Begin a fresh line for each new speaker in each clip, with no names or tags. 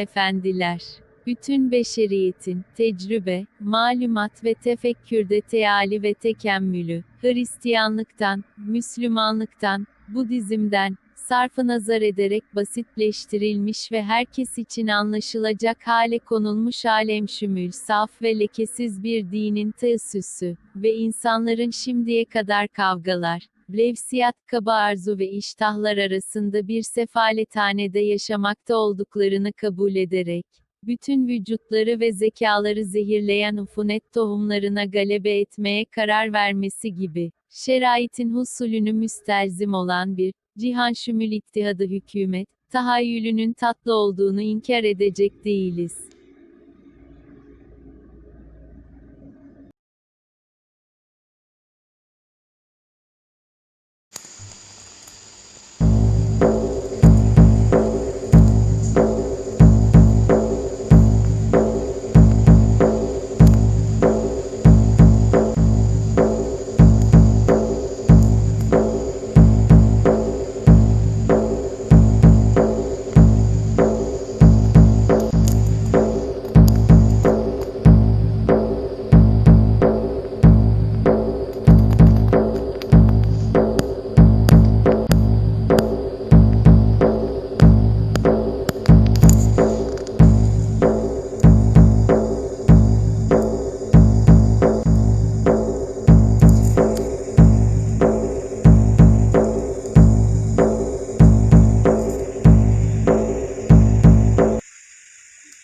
efendiler bütün beşeriyetin, tecrübe, malumat ve tefekkürde teali ve tekemmülü, Hristiyanlıktan, Müslümanlıktan, Budizm'den, sarfı nazar ederek basitleştirilmiş ve herkes için anlaşılacak hale konulmuş alemşümül, saf ve lekesiz bir dinin teessüsü ve insanların şimdiye kadar kavgalar, levsiyat, kaba arzu ve iştahlar arasında bir sefalethanede yaşamakta olduklarını kabul ederek, bütün vücutları ve zekaları zehirleyen ufunet tohumlarına galebe etmeye karar vermesi gibi, şeraitin husulünü müstelzim olan bir, cihan şümül ittihadı hükümet, tahayyülünün tatlı olduğunu inkar edecek değiliz.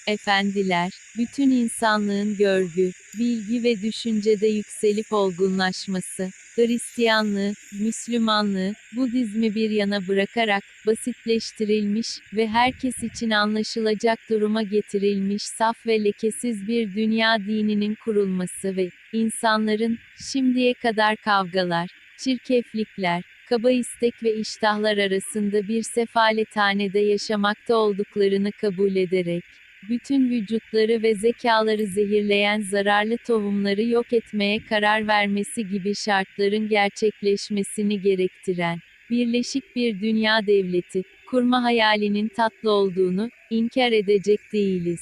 Efendiler, bütün insanlığın görgü, bilgi ve düşüncede yükselip olgunlaşması, Hristiyanlığı, Müslümanlığı, Budizmi bir yana bırakarak, basitleştirilmiş ve herkes için anlaşılacak duruma getirilmiş saf ve lekesiz bir dünya dininin kurulması ve insanların, şimdiye kadar kavgalar, çirkeflikler, kaba istek ve iştahlar arasında bir sefalethanede yaşamakta olduklarını kabul ederek, bütün vücutları ve zekaları zehirleyen zararlı tohumları yok etmeye karar vermesi gibi şartların gerçekleşmesini gerektiren, birleşik bir dünya devleti, kurma hayalinin tatlı olduğunu, inkar edecek değiliz.